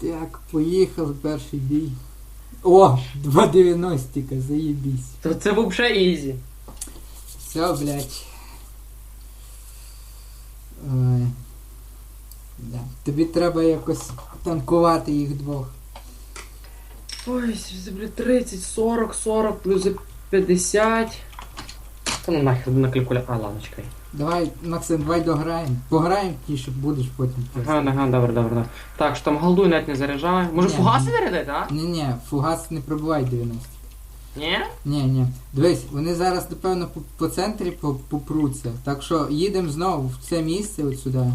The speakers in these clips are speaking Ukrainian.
Так, поїхали перший бій. О, 290-ка, заєбісь. То це взагалі ізі. Все, блядь. Ой. Да. Тобі треба якось танкувати їх двох. Ой, це, блядь, 30, 40, 40, плюс 50. Та ну нахер на калькулятор. А, ладно, чекай. Давай, Максим, давай дограємо. Пограємо ті, щоб будеш потім. Ага, ага, добре, добре, добре. Так, що там голду навіть не заряджаю. Може Ні. фугаси зарядити, а? Ні, ні, фугас не пробивай 90. Ні? Ні, ні. Дивись, вони зараз, напевно, по, по центрі по- попруться. Так що їдемо знову в це місце от сюди.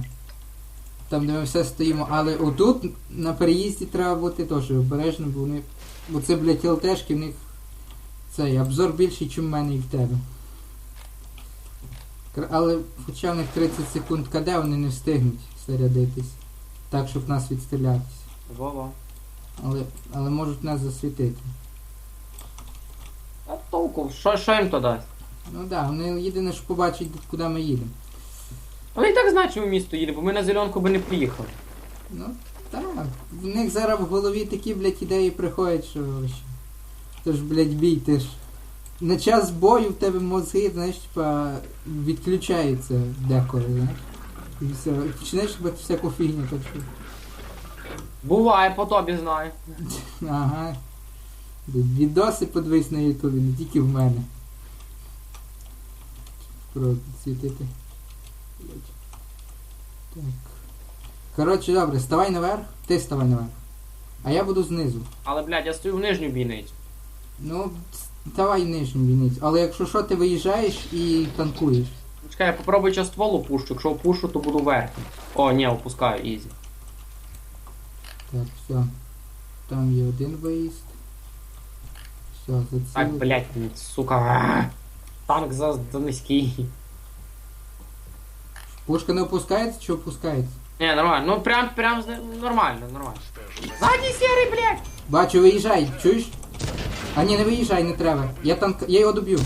Там, де ми все стоїмо. Але отут на переїзді треба бути теж обережно, бо вони. Бо це, блядь, ЛТшки, в них цей обзор більший, ніж в мене і в тебе. Але хоча в них 30 секунд КД, вони не встигнуть зарядитись. Так, щоб нас відстрілятися. Во-во. Але, але можуть нас засвітити. А толку, що, що їм то дасть? Ну так, да, вони єдине, що побачать, куди ми їдемо. Вони і так знають, що ми в місто їдемо, бо ми на зеленку би не поїхали. Ну, так. В них зараз в голові такі, блядь, ідеї приходять, що. Тож, блядь, бій, ти ж. На час бою в тебе мозги, знаєш, типа, відключаються деколи, знаєш. І все. І починаєш робити всяку фігню, так що. Буває, по тобі знаю. Ага. Відоси подивись на Ютубі, не тільки в мене. Про світити. Так. Коротше, добре, ставай наверх, ти ставай наверх. А я буду знизу. Але, блядь, я стою в нижню бійницю. Ну, давай нижню війницю. Але якщо що, ти виїжджаєш і танкуєш. Чекай, я попробую час стволу пушу, якщо опушу, то буду верхній. О, ні, опускаю, ізі. Так, все. Там є один виїзд. Все, Так, зацілив. блядь, блядь, сука. а! Танк за, за низький. Пушка не опускається чи опускається? Не, нормально. Ну прям, прям з- нормально, нормально. Задній серий, блядь! Бачу, виїжджай, чуєш? А ні, не виїжджай, не треба. Я танк. Я його доб'ю.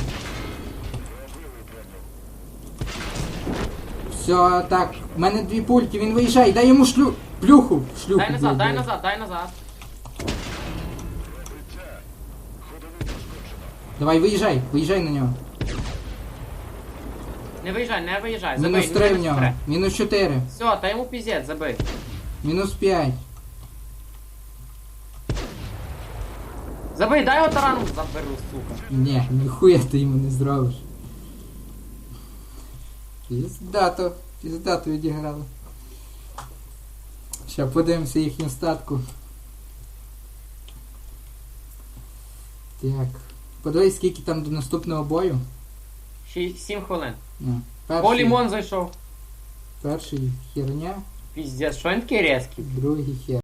Все, так. У мене дві пульки, він виїжджає, дай йому шлю. Плюху. Шлюху. Дай назад, дай назад, дай назад. Давай, виїжджай, виїжджай на нього. Не виїжджай, не виїжджай, забий. Мінус ну, 3 в нього. Мінус 4. Все, та йому піздець, забий. Мінус 5. Забий, дай його тарану заберу, сука. Ні, ніхуя ти йому не зробиш. Піздато, піздато відіграли. Ще подивимося їхню статку. Так. Подивись, скільки там до наступного бою. Сім хвилин. Ну, перший, лімон зайшов. перший херня, Піздець, що він такий різкий? другий хер.